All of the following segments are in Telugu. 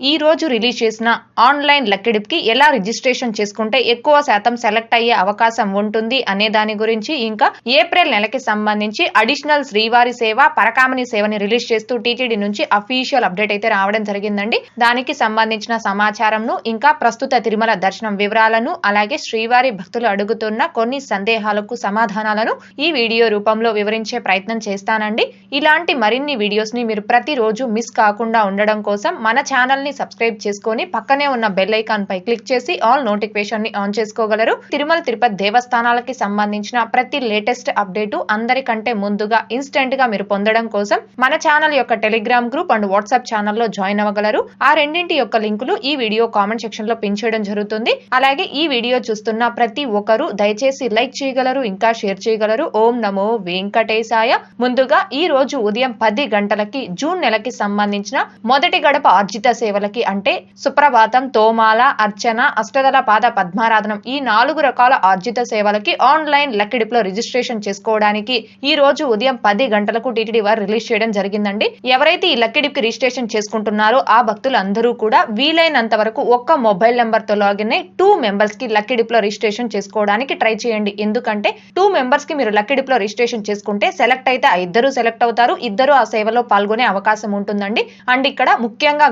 ఈ రోజు రిలీజ్ చేసిన ఆన్లైన్ లక్కిడిప్కి ఎలా రిజిస్ట్రేషన్ చేసుకుంటే ఎక్కువ శాతం సెలెక్ట్ అయ్యే అవకాశం ఉంటుంది అనే దాని గురించి ఇంకా ఏప్రిల్ నెలకి సంబంధించి అడిషనల్ శ్రీవారి సేవ పరకామణి సేవని రిలీజ్ చేస్తూ టీటీడీ నుంచి అఫీషియల్ అప్డేట్ అయితే రావడం జరిగిందండి. దానికి సంబంధించిన సమాచారంను ఇంకా ప్రస్తుత తిరుమల దర్శనం వివరాలను అలాగే శ్రీవారి భక్తులు అడుగుతున్న కొన్ని సందేహాలకు సమాధానాలను ఈ వీడియో రూపంలో వివరించే ప్రయత్నం చేస్తానండి. ఇలాంటి మరిన్ని వీడియోస్ని మీరు ప్రతిరోజు మిస్ కాకుండా ఉండడం కోసం మన ఛానల్ని సబ్స్క్రైబ్ చేసుకొని పక్కనే ఉన్న బెల్ ఐకాన్ పై క్లిక్ చేసి ఆల్ నోటిఫికేషన్ని ఆన్ చేసుకోగలరు. తిరుమల తిరుపతి దేవస్థానాలకి సంబంధించిన ప్రతి లేటెస్ట్ అప్డేటు అందరికంటే ముందుగా ఇన్స్టెంట్గా మీరు పొందడం కోసం మన ఛానల్ యొక్క టెలిగ్రామ్ గ్రూప్ అండ్ వాట్సాప్ ఛానల్లో జాయిన్ అవ్వగలరు. ఆ రెండింటి యొక్క లింకులు ఈ వీడియో కామెంట్ సెక్షన్లో పిన్ చేయడం జరుగుతుంది. అలాగే ఈ వీడియో చూస్తున్న ప్రతి ఒక్కరూ దయచేసి లైక్ చేయగలరు ఇంకా షేర్ చేయగలరు. ఓం నమో వెంకటేశాయ. ముందుగా ఈ రోజు ఉదయం పది గంటలకి జూన్ నెలకి సంబంధించిన మొదటి గడప ఆర్జిత సేవ సేవలకి అంటే సుప్రభాతం తోమాల అర్చన అష్టదల పాద పద్మారాధనం ఈ నాలుగు రకాల ఆర్జిత సేవలకి ఆన్లైన్ లక్కిడిపులో రిజిస్ట్రేషన్ చేసుకోవడానికి ఈ రోజు ఉదయం పది గంటలకు టీటీడీ వారు రిలీజ్ చేయడం జరిగిందండి. ఎవరైతే ఈ లక్కిడిప్కి రిజిస్ట్రేషన్ చేసుకుంటున్నారో ఆ భక్తులు అందరూ కూడా వీలైనంత వరకు ఒక్క మొబైల్ నెంబర్తో లాగిన్ అయి టూ మెంబర్స్కి లక్కిడిప్లో రిజిస్ట్రేషన్ చేసుకోవడానికి ట్రై చేయండి. ఎందుకంటే టూ మెంబర్స్కి మీరు లక్కిడిప్లో రిజిస్ట్రేషన్ చేసుకుంటే సెలెక్ట్ అయితే ఆ ఇద్దరు సెలెక్ట్ అవుతారు. ఇద్దరు ఆ సేవలో పాల్గొనే అవకాశం ఉంటుందండి. అండ్ ఇక్కడ ముఖ్యంగా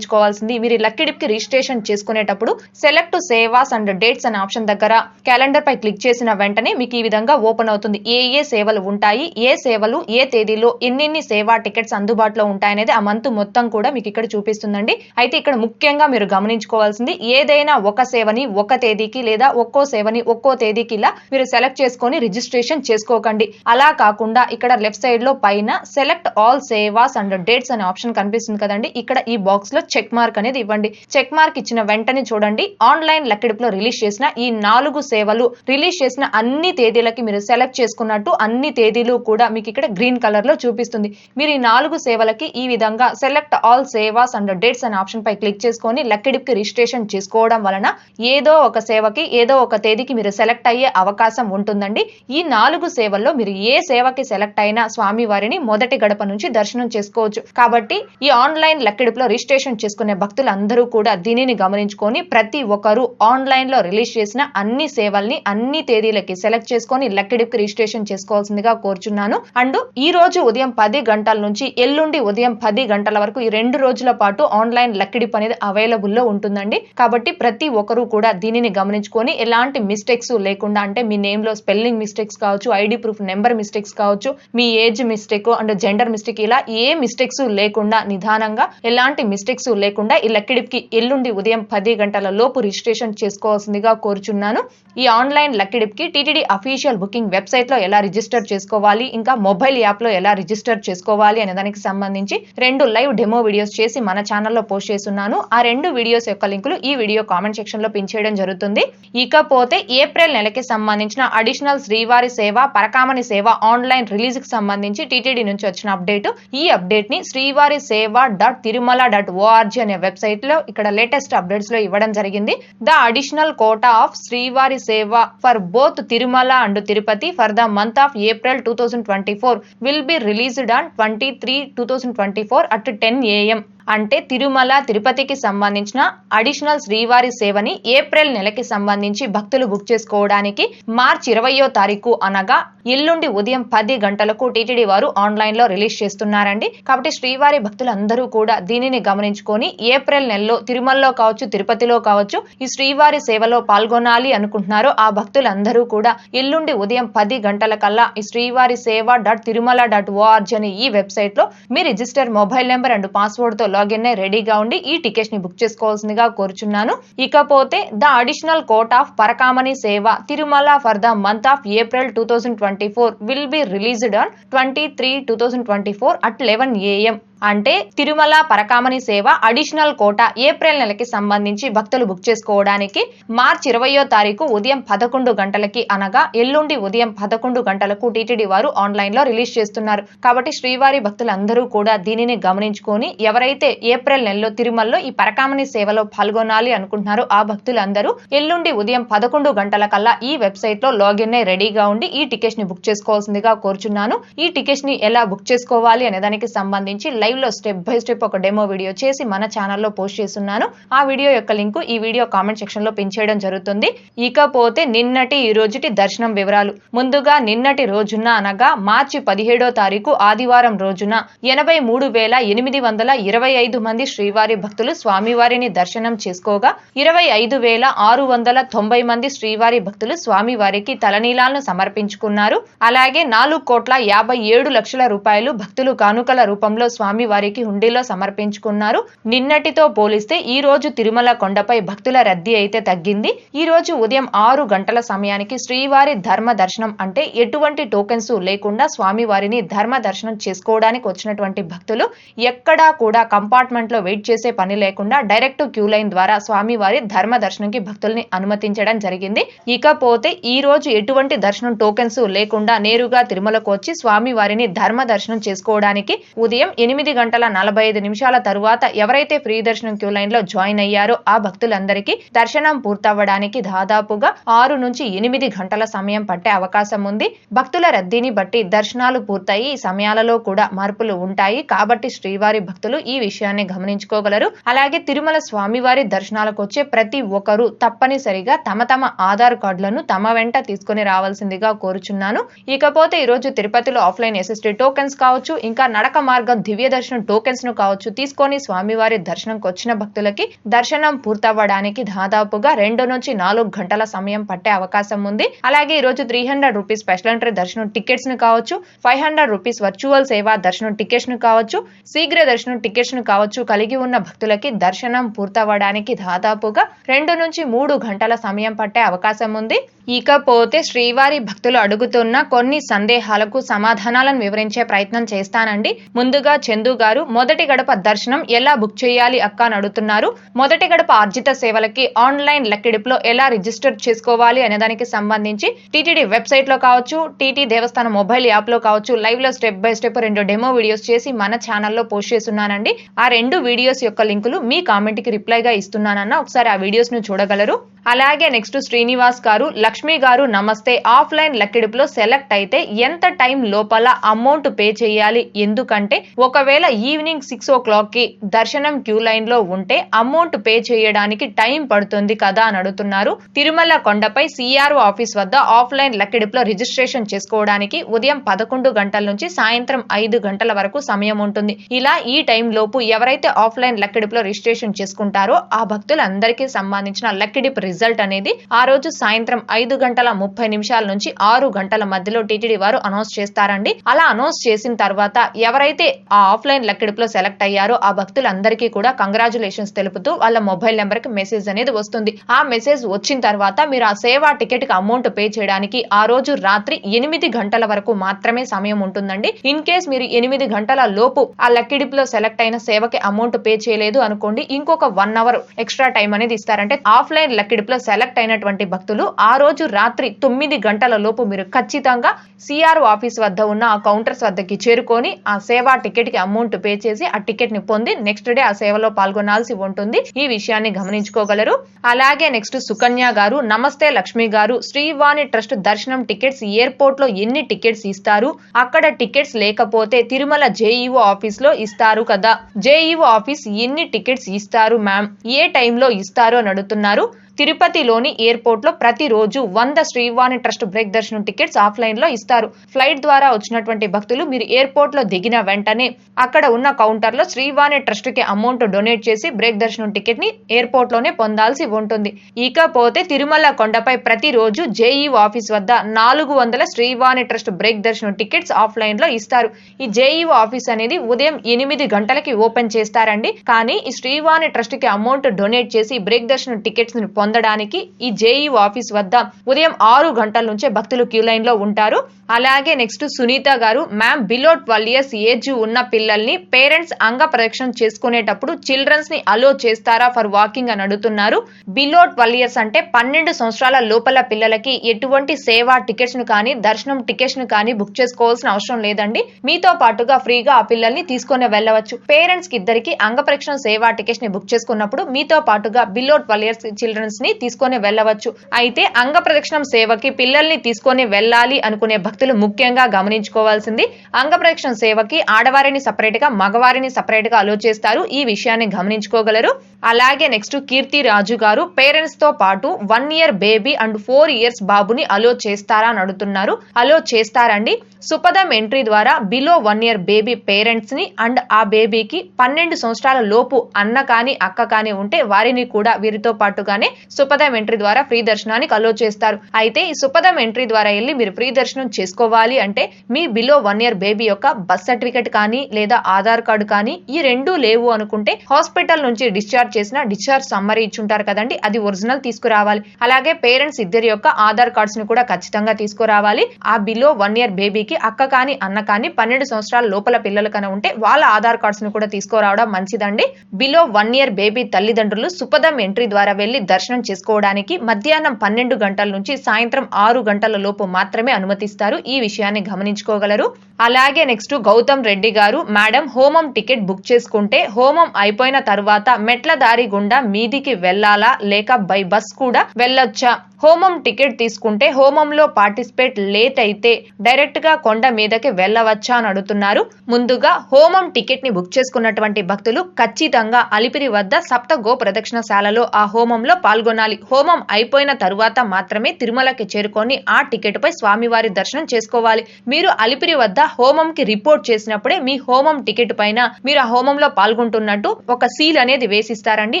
గమనించుకోవాల్సింది మీరు లక్కీ డిప్కి రిజిస్ట్రేషన్ చేసుకునేటప్పుడు సెలెక్ట్ సేవాస్ అండ్ డేట్స్ అనే ఆప్షన్ దగ్గర క్యాలెండర్ పై క్లిక్ చేసిన వెంటనే మీకు ఈ విధంగా ఓపెన్ అవుతుంది. ఏ ఏ సేవలు ఉంటాయి ఏ సేవలు ఏ తేదీలో ఎన్నెన్ని సేవా టికెట్స్ అందుబాటులో ఉంటాయనేది ఆ మంత్ మొత్తం కూడా మీకు ఇక్కడ చూపిస్తుందండి. అయితే ఇక్కడ ముఖ్యంగా మీరు గమనించుకోవాల్సింది ఏదైనా ఒక సేవని ఒక తేదీకి లేదా ఒక్కో సేవని ఒక్కో తేదీకి ఇలా మీరు సెలెక్ట్ చేసుకొని రిజిస్ట్రేషన్ చేసుకోకండి. అలా కాకుండా ఇక్కడ లెఫ్ట్ సైడ్లో పైన select all sevas and dates అనే ఆప్షన్ కనిపిస్తుంది కదండి. ఇక్కడ ఈ బాక్స్లో చెక్ మార్క్ అనేది ఇవ్వండి. చెక్ మార్క్ ఇచ్చిన వెంటనే చూడండి. ఆన్లైన్ లెక్కడిపులో రిలీజ్ చేసిన ఈ నాలుగు సేవలు రిలీజ్ చేసిన అన్ని తేదీలకి మీరు సెలెక్ట్ చేసుకున్నట్టు అన్ని తేదీలు కూడా మీకు ఇక్కడ గ్రీన్ కలర్లో చూపిస్తుంది. మీరు ఈ నాలుగు సేవలకి ఈ విధంగా select all sevas and dates అనే ఆప్షన్ పై క్లిక్ చేసుకొని లెక్కడికి రిజిస్ట్రేషన్ చేసుకోవడం వలన ఏదో ఒక సేవకి ఏదో ఒక తేదీకి మీరు సెలెక్ట్ అయ్యే అవకాశం ఉంటుందండి. ఈ నాలుగు సేవల్లో మీరు ఏ సేవకి సెలెక్ట్ అయినా స్వామి వారిని మొదటి గడప నుంచి దర్శనం చేసుకోవచ్చు. కాబట్టి ఈ ఆన్లైన్ లెక్కడిపులో రిజిస్ట్రేషన్ చేసుకునే భక్తులందరూ కూడా దీనిని గమనించుకొని ప్రతి ఒక్కరూ ఆన్లైన్లో రిలీజ్ చేసిన అన్ని సేవల్ని అన్ని తేదీలకి సెలెక్ట్ చేసుకొని లెక్కడికి రిజిస్ట్రేషన్ చేసుకోవాల్సిందిగా కోరుచున్నాను. అండ్ ఈ రోజు ఉదయం పది గంటల నుంచి ఎల్లుండి ఉదయం పది గంటల వరకు ఈ రెండు రోజుల పాటు ఆన్లైన్ లెక్కడిప్ అనేది అవైలబుల్లో ఉంటుందండి. కాబట్టి ప్రతి ఒక్కరూ కూడా దీనిని గమనించుకొని ఎలాంటి మిస్టేక్స్ లేకుండా అంటే మీ నేమ్లో స్పెల్లింగ్ మిస్టేక్స్ కావచ్చు ఐడి ప్రూఫ్ నెంబర్ మిస్టేక్స్ కావచ్చు మీ age mistake and gender mistake ఇలా ఏ మిస్టేక్స్ లేకుండా నిదానంగా ఎలాంటి మిస్టేక్స్ లేకుండా ఈ లక్కిడిప్కి ఎల్లుండి ఉదయం పది గంటల లోపు రిజిస్ట్రేషన్ చేసుకోవాల్సిందిగా కోరుచున్నాను. ఈ ఆన్లైన్ లక్కిడిప్కి టీటీడీ అఫీషియల్ బుకింగ్ వెబ్సైట్లో ఎలా రిజిస్టర్ చేసుకోవాలి ఇంకా మొబైల్ యాప్లో ఎలా రిజిస్టర్ చేసుకోవాలి అనే దానికి సంబంధించి రెండు లైవ్ డెమో వీడియోస్ చేసి మన ఛానల్లో పోస్ట్ చేస్తున్నాను. ఆ రెండు వీడియోస్ యొక్క లింకులు ఈ వీడియో కామెంట్ సెక్షన్లో పిన్ చేయడం జరుగుతుంది. ఇకపోతే ఏప్రిల్ నెలకి సంబంధించిన అడిషనల్ శ్రీవారి సేవ పరకామణి సేవ ఆన్లైన్ రిలీజ్కి సంబంధించి టీటీడీ నుంచి వచ్చిన అప్డేట్. ఈ అప్డేట్ని Srivari Seva dot Tirumala dot ORG అనే వెబ్సైట్లో ఇక్కడ లేటెస్ట్ అప్డేట్స్లో ఇవ్వడం జరిగింది. ద అడిషనల్ కోటా ఆఫ్ శ్రీవారి సేవ for both Tirumala and Tirupati for the month of April two thousand twenty four will be released on twenty three two thousand twenty four at ten AM. అంటే తిరుమల తిరుపతికి సంబంధించిన అడిషనల్ శ్రీవారి సేవని ఏప్రిల్ నెలకి సంబంధించి భక్తులు బుక్ చేసుకోవడానికి మార్చి ఇరవయో తారీఖు అనగా ఎల్లుండి ఉదయం పది గంటలకు టీటీడీ వారు ఆన్లైన్లో రిలీజ్ చేస్తున్నారండి. కాబట్టి శ్రీవారి భక్తులందరూ కూడా దీనిని గమనించుకొని ఏప్రిల్ నెలలో తిరుమలలో కావచ్చు తిరుపతిలో కావచ్చు ఈ శ్రీవారి సేవలో పాల్గొనాలి అనుకుంటున్నారో ఆ భక్తులందరూ కూడా ఎల్లుండి ఉదయం పది గంటల కల్లా ఈ శ్రీవారి Seva dot Tirumala dot ORG అనే ఈ వెబ్సైట్లో మీ రిజిస్టర్ మొబైల్ నెంబర్ అండ్ పాస్వర్డ్తో లాగిన్ అయి రెడీగా ఉండి ఈ టికెట్స్ని బుక్ చేసుకోవాల్సిందిగా కోరుచున్నాను. ఇకపోతే the additional quota of Parakamani సేవ Tirumala for the month of April two thousand twenty four will be released on twenty three two thousand twenty four at eleven AM అంటే తిరుమల పరకామణి సేవ అడిషనల్ కోట ఏప్రిల్ నెలకి సంబంధించి భక్తులు బుక్ చేసుకోవడానికి మార్చి ఇరవయో తారీఖు ఉదయం పదకొండు గంటలకి అనగా ఎల్లుండి ఉదయం పదకొండు గంటలకు టీటీడీ వారు ఆన్లైన్లో రిలీజ్ చేస్తున్నారు. కాబట్టి శ్రీవారి భక్తులందరూ కూడా దీనిని గమనించుకొని ఎవరైతే ఏప్రిల్ నెలలో తిరుమలలో ఈ పరకామణి సేవలో పాల్గొనాలి అనుకుంటున్నారో ఆ భక్తులందరూ ఎల్లుండి ఉదయం పదకొండు గంటల కల్లా ఈ వెబ్సైట్లో లాగిన్ అయి రెడీగా ఉండి ఈ టికెట్స్ని బుక్ చేసుకోవాల్సిందిగా కోరుచున్నాను. ఈ టికెట్స్ని ఎలా బుక్ చేసుకోవాలి అనే దానికి సంబంధించి లైవ్ లైవ్లో స్టెప్ బై స్టెప్ ఒక డెమో వీడియో చేసి మన ఛానల్లో పోస్ట్ చేస్తున్నాను. ఆ వీడియో యొక్క లింక్ ఈ వీడియో కామెంట్ సెక్షన్లో పిన్ చేయడం జరుగుతుంది. ఇకపోతే నిన్నటి ఈ రోజుటి దర్శనం వివరాలు. ముందుగా నిన్నటి రోజున అనగా మార్చి పదిహేడో తారీఖు ఆదివారం రోజున ఎనభై మూడు వేల ఎనిమిది వందల ఇరవై ఐదు మంది శ్రీవారి భక్తులు స్వామివారిని దర్శనం చేసుకోగా ఇరవై ఐదు వేల ఆరు వందల తొంభై మంది శ్రీవారి భక్తులు స్వామివారికి తలనీలాలను సమర్పించుకున్నారు. అలాగే నాలుగు కోట్ల యాభై ఏడు లక్షల రూపాయలు భక్తులు కానుకల రూపంలో స్వామి స్వామివారికి హుండీలో సమర్పించుకున్నారు. నిన్నటితో పోలిస్తే ఈ రోజు తిరుమల కొండపై భక్తుల రద్దీ అయితే తగ్గింది. ఈ రోజు ఉదయం ఆరు గంటల సమయానికి శ్రీవారి ధర్మ దర్శనం అంటే ఎటువంటి టోకెన్స్ లేకుండా స్వామివారిని ధర్మ దర్శనం చేసుకోవడానికి వచ్చినటువంటి భక్తులు ఎక్కడా కూడా కంపార్ట్మెంట్లో వెయిట్ చేసే పని లేకుండా డైరెక్ట్ క్యూ లైన్ ద్వారా స్వామివారి ధర్మ దర్శనంకి భక్తుల్ని అనుమతించడం జరిగింది. ఇకపోతే ఈ రోజు ఎటువంటి దర్శనం టోకెన్స్ లేకుండా నేరుగా తిరుమలకు వచ్చి స్వామి వారిని ధర్మ దర్శనం చేసుకోవడానికి ఉదయం ఎనిమిది గంటల నలభై ఐదు నిమిషాల తరువాత ఎవరైతే ఫ్రీ దర్శనం క్యూ లైన్లో జాయిన్ అయ్యారో ఆ భక్తులందరికీ దర్శనం పూర్తవ్వడానికి దాదాపుగా ఆరు నుంచి ఎనిమిది గంటల సమయం పట్టే అవకాశం ఉంది. భక్తుల రద్దీని బట్టి దర్శనాలు పూర్తయి ఈ సమయాలలో కూడా మార్పులు ఉంటాయి. కాబట్టి శ్రీవారి భక్తులు ఈ విషయాన్ని గమనించుకోగలరు. అలాగే తిరుమల స్వామివారి దర్శనాలకు వచ్చే ప్రతి ఒక్కరూ తప్పనిసరిగా తమ తమ ఆధార్ కార్డులను తమ వెంట తీసుకుని రావాల్సిందిగా కోరుచున్నాను. ఇకపోతే ఈ రోజు తిరుపతిలో ఆఫ్లైన్ ఎస్ఎస్టీ టోకెన్స్ కావచ్చు ఇంకా నడక మార్గం దివ్య దర్శనం టోకెన్స్ను కావచ్చు తీసుకొని స్వామివారి దర్శనంకి వచ్చిన భక్తులకి దర్శనం పూర్తవ్వడానికి దాదాపుగా రెండు నుంచి నాలుగు గంటల సమయం పట్టే అవకాశం ఉంది. అలాగే ఈ రోజు three hundred rupees special entry దర్శనం టికెట్స్ను కావచ్చు ఫైవ్ హండ్రెడ్ రూపీస్ వర్చువల్ సేవా దర్శనం టికెట్స్ను కావచ్చు శీఘ్ర దర్శనం టికెట్స్ను కావచ్చు కలిగి ఉన్న భక్తులకి దర్శనం పూర్తవ్వడానికి దాదాపుగా రెండు నుంచి మూడు గంటల సమయం పట్టే అవకాశం ఉంది. ఇకపోతే శ్రీవారి భక్తులు అడుగుతున్న కొన్ని సందేహాలకు సమాధానాలను వివరించే ప్రయత్నం చేస్తానండి. ముందుగా చందు గారు మొదటి గడప దర్శనం ఎలా బుక్ చేయాలి అక్క? అని అడుగుతున్నారు. మొదటి గడప ఆర్జిత సేవలకి ఆన్లైన్ లెక్కిడిపులో ఎలా రిజిస్టర్ చేసుకోవాలి అనే దానికి సంబంధించి టీటీడీ వెబ్సైట్లో కావచ్చు టీటీ దేవస్థానం మొబైల్ యాప్లో కావచ్చు లైవ్లో స్టెప్ బై స్టెప్ రెండు డెమో వీడియోస్ చేసి మన ఛానల్లో పోస్ట్ చేస్తున్నానండి. ఆ రెండు వీడియోస్ యొక్క లింకులు మీ కామెంట్కి రిప్లైగా ఇస్తున్నానన్న ఒకసారి ఆ వీడియోస్ను చూడగలరు. అలాగే నెక్స్ట్ శ్రీనివాస్ గారు లక్ష్మి గారు నమస్తే. ఆఫ్లైన్ లెక్కిడిపులో సెలెక్ట్ అయితే ఎంత టైం లోపల అమౌంట్ పే చేయాలి? ఎందుకంటే ఒకవేళ ఈవినింగ్ సిక్స్ ఓ క్లాక్కి దర్శనం క్యూ లైన్లో ఉంటే అమౌంట్ పే చేయడానికి టైం పడుతుంది కదా అని అడుగుతున్నారు. తిరుమల కొండపై సిఆర్ఓ ఆఫీస్ వద్ద ఆఫ్లైన్ లెక్కిడిపులో రిజిస్ట్రేషన్ చేసుకోవడానికి ఉదయం పదకొండు గంటల నుంచి సాయంత్రం ఐదు గంటల వరకు సమయం ఉంటుంది. ఇలా ఈ టైం లోపు ఎవరైతే ఆఫ్లైన్ లెక్కిడిపులో రిజిస్ట్రేషన్ చేసుకుంటారో ఆ భక్తులందరికీ సంబంధించిన లెక్కిడిప్ రిజల్ట్ అనేది ఆ రోజు సాయంత్రం ఐదు గంటల ముప్పై నిమిషాల నుంచి ఆరు గంటల మధ్యలో టీటీడీ వారు అనౌన్స్ చేస్తారండి. అలా అనౌన్స్ చేసిన తర్వాత ఎవరైతే ఆ ఆఫ్లైన్ లెక్కిడిపులో సెలెక్ట్ అయ్యారో ఆ భక్తులందరికీ కూడా కంగ్రాచులేషన్స్ తెలుపుతూ వాళ్ళ మొబైల్ నెంబర్కి మెసేజ్ అనేది వస్తుంది. ఆ మెసేజ్ వచ్చిన తర్వాత మీరు ఆ సేవా టికెట్కి అమౌంట్ పే చేయడానికి ఆ రోజు రాత్రి ఎనిమిది గంటల వరకు మాత్రమే సమయం ఉంటుందండి. ఇన్ కేస్ మీరు ఎనిమిది గంటల లోపు ఆ లెక్కిడిపులో సెలెక్ట్ అయిన సేవకి అమౌంట్ పే చేయలేదు అనుకోండి ఇంకొక వన్ అవర్ ఎక్స్ట్రా టైం అనేది ఇస్తారంటే ఆఫ్లైన్ లెక్కిడిపులో సెలెక్ట్ అయినటువంటి భక్తులు ఆ రోజు రాత్రి తొమ్మిది గంటల లోపు మీరు ఖచ్చితంగా సిఆర్ఓ ఆఫీస్ వద్ద ఉన్న ఆ కౌంటర్స్ వద్దకి చేరుకొని ఆ సేవా టికెట్కి అమౌంట్ పే చేసి ఆ టికెట్ని పొంది నెక్స్ట్ డే ఆ సేవలో పాల్గొనాల్సి ఉంటుంది. ఈ విషయాన్ని గమనించుకోగలరు. అలాగే నెక్స్ట్ సుకన్య గారు నమస్తే లక్ష్మి గారు శ్రీవాణి ట్రస్ట్ దర్శనం టికెట్స్ ఎయిర్పోర్ట్లో ఎన్ని టికెట్స్ ఇస్తారు? అక్కడ టికెట్స్ లేకపోతే తిరుమల జేఈఓ ఆఫీస్లో ఇస్తారు కదా? జేఈఓ ఆఫీస్ ఎన్ని టికెట్స్ ఇస్తారు మ్యామ్? ఏ టైంలో ఇస్తారు అని అడుగుతున్నారు. తిరుపతిలోని ఎయిర్పోర్ట్లో ప్రతిరోజు వంద శ్రీవాణి ట్రస్ట్ బ్రేక్ దర్శనం టికెట్స్ ఆఫ్లైన్లో ఇస్తారు. ఫ్లైట్ ద్వారా వచ్చినటువంటి భక్తులు మీరు ఎయిర్పోర్ట్లో దిగిన వెంటనే అక్కడ ఉన్న కౌంటర్లో శ్రీవాణి ట్రస్ట్కి అమౌంట్ డొనేట్ చేసి బ్రేక్ దర్శనం టికెట్ని ఎయిర్పోర్ట్లోనే పొందాల్సి ఉంటుంది. ఇకపోతే తిరుమల కొండపై ప్రతిరోజు జేఈఓ ఆఫీస్ వద్ద నాలుగు వందల శ్రీవాణి ట్రస్ట్ బ్రేక్ దర్శనం టికెట్స్ ఆఫ్లైన్లో ఇస్తారు. ఈ జేఈఓ ఆఫీస్ అనేది ఉదయం ఎనిమిది గంటలకి ఓపెన్ చేస్తారండి. కానీ ఈ శ్రీవాణి ట్రస్ట్కి అమౌంట్ డొనేట్ చేసి బ్రేక్ దర్శనం టికెట్స్ని పొంద పొందడానికి ఈ జేఈ ఆఫీస్ వద్ద ఉదయం ఆరు గంటల నుంచే భక్తులు క్యూ లైన్లో ఉంటారు. అలాగే next Sunitha garu ma'am below twelve years age ఉన్న పిల్లల్ని పేరెంట్స్ అంగ ప్రదక్షిణ చేసుకునేటప్పుడు చిల్డ్రన్స్ని అలో చేస్తారా ఫర్ వాకింగ్ అని అడుగుతున్నారు. బిలో ట్వెల్వ్ ఇయర్స్ అంటే పన్నెండు సంవత్సరాల లోపల పిల్లలకి ఎటువంటి సేవా టికెట్స్ను కానీ దర్శనం టికెట్స్ను కానీ బుక్ చేసుకోవాల్సిన అవసరం లేదండి. మీతో పాటుగా ఫ్రీగా ఆ పిల్లల్ని తీసుకొని వెళ్ళవచ్చు. పేరెంట్స్కి ఇద్దరికి అంగ ప్రదక్షిణ సేవా టికెట్స్ని బుక్ చేసుకున్నప్పుడు మీతో పాటుగా బిలో ట్వెల్వ్ ఇయర్స్ చిల్డ్రన్స్ ని తీసుకొని వెళ్ళవచ్చు. అయితే అంగ ప్రదక్షిణం సేవకి పిల్లల్ని తీసుకొని వెళ్ళాలి అనుకునే భక్తులు ముఖ్యంగా గమనించుకోవాల్సింది అంగ ప్రదక్షిణ సేవకి ఆడవారిని సపరేట్గా మగవారిని సపరేట్గా అలో చేస్తారు. ఈ విషయాన్ని గమనించుకోగలరు. అలాగే నెక్స్ట్ కీర్తి రాజు గారు పేరెంట్స్తో పాటు one year baby and four years బాబుని అలో చేస్తారా అని అడుగుతున్నారు. అలో చేస్తారండి. సుపదం ఎంట్రీ ద్వారా బిలో వన్ ఇయర్ బేబీ పేరెంట్స్ని అండ్ ఆ బేబీకి పన్నెండు సంవత్సరాల లోపు అన్న కానీ అక్క కానీ ఉంటే వారిని కూడా వీరితో పాటుగానే సుపదం ఎంట్రీ ద్వారా ఫ్రీ దర్శనానికి అలో చేస్తారు. అయితే ఈ సుపదం ఎంట్రీ ద్వారా వెళ్ళి మీరు ఫ్రీ దర్శనం చేసుకోవాలి అంటే మీ బిలో వన్ ఇయర్ బేబీ యొక్క బర్త్ సర్టిఫికెట్ కానీ లేదా ఆధార్ కార్డు కానీ ఈ రెండు లేవు అనుకుంటే హాస్పిటల్ నుంచి డిశ్చార్జ్ చేసిన డిశ్చార్జ్ సమ్మరీ ఇచ్చుంటారు కదండి అది ఒరిజినల్ తీసుకురావాలి. అలాగే పేరెంట్స్ ఇద్దరి యొక్క ఆధార్ కార్డ్స్ని కూడా ఖచ్చితంగా తీసుకురావాలి. ఆ బిలో వన్ ఇయర్ బేబీకి అక్క కానీ అన్న కానీ పన్నెండు సంవత్సరాల లోపల పిల్లలు కన ఉంటే వాళ్ళ ఆధార్ కార్డ్స్ని కూడా తీసుకురావడం మంచిదండి. బిలో వన్ ఇయర్ బేబీ తల్లిదండ్రులు సుపదం ఎంట్రీ ద్వారా వెళ్ళి దర్శనం చేసుకోవడానికి మధ్యాహ్నం పన్నెండు గంటల నుంచి సాయంత్రం ఆరు గంటల లోపు మాత్రమే అనుమతిస్తారు. ఈ విషయాన్ని గమనించుకోగలరు. అలాగే నెక్స్ట్ గౌతమ్ రెడ్డి గారు మేడం హోమం టికెట్ బుక్ చేసుకుంటే హోమం అయిపోయిన తర్వాత మెట్ల దారి గుండా మీదికి వెళ్ళాలా? లేక బై బస్ కూడా వెళ్ళొచ్చా? హోమం టికెట్ తీసుకుంటే హోమంలో పార్టిసిపేట్ లేట్ అయితే డైరెక్ట్గా కొండ మీదకి వెళ్ళవచ్చా? అని అడుగుతున్నారు. ముందుగా హోమం టికెట్ని బుక్ చేసుకున్నటువంటి భక్తులు ఖచ్చితంగా అలిపిరి వద్ద సప్త గో ప్రదక్షిణశాలలో ఆ హోమంలో పాల్గొనాలి. హోమం అయిపోయిన తరువాత మాత్రమే తిరుమలకి చేరుకొని ఆ టికెట్ పై స్వామివారి దర్శనం చేసుకోవాలి. మీరు అలిపిరి వద్ద హోమంకి రిపోర్ట్ చేసినప్పుడే మీ హోమం టికెట్ పైన మీరు ఆ హోమంలో పాల్గొంటున్నట్టు ఒక సీల్ అనేది వేసిస్తారండి.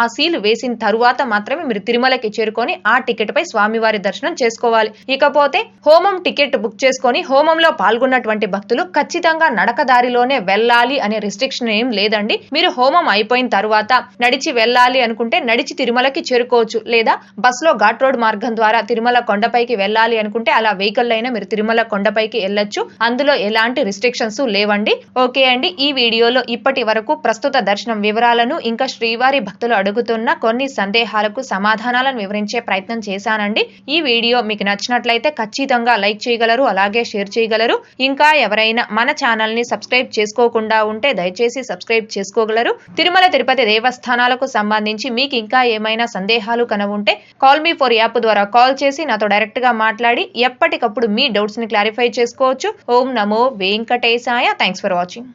ఆ సీల్ వేసిన తరువాత మాత్రమే మీరు తిరుమలకి చేరుకొని ఆ టికెట్ పై స్వామివారి దర్శనం చేసుకోవాలి. ఇకపోతే హోమం టికెట్ బుక్ చేసుకొని హోమంలో పాల్గొన్నటువంటి భక్తులు ఖచ్చితంగా నడక దారిలోనే వెళ్ళాలి అనే రిస్ట్రిక్షన్ ఏం లేదండి. మీరు హోమం అయిపోయిన తరువాత నడిచి వెళ్ళాలి అనుకుంటే నడిచి తిరుమలకి చేరుకోవచ్చు. లేదా బస్లో ఘాట్ రోడ్ మార్గం ద్వారా తిరుమల కొండపైకి వెళ్ళాలి అనుకుంటే అలా వెహికల్ అయినా మీరు తిరుమల కొండపైకి వెళ్ళొచ్చు. అందులో ఎలాంటి రిస్ట్రిక్షన్స్ లేవండి. ఓకే అండి ఈ వీడియోలో ఇప్పటి వరకు ప్రస్తుత దర్శనం వివరాలను ఇంకా శ్రీవారి భక్తులు అడుగుతున్న కొన్ని సందేహాలకు సమాధానాలను వివరించే ప్రయత్నం చేశానండి. ఈ వీడియో మీకు నచ్చినట్లయితే ఖచ్చితంగా లైక్ చేయగలరు అలాగే షేర్ చేయగలరు. ఇంకా ఎవరైనా మన ఛానల్ని సబ్స్క్రైబ్ చేసుకోకుండా ఉంటే దయచేసి సబ్స్క్రైబ్ చేసుకోగలరు. తిరుమల తిరుపతి దేవస్థానాలకు సంబంధించి మీకు ఇంకా ఏమైనా సందేహాలు సందేహాలు ఉంటే కాల్ మీ ఫోర్ యాప్ ద్వారా కాల్ చేసి నాతో డైరెక్ట్గా మాట్లాడి ఎప్పటికప్పుడు మీ డౌట్స్ని క్లారిఫై చేసుకోవచ్చు. ఓం నమో వెంకటేశాయ. Thanks for watching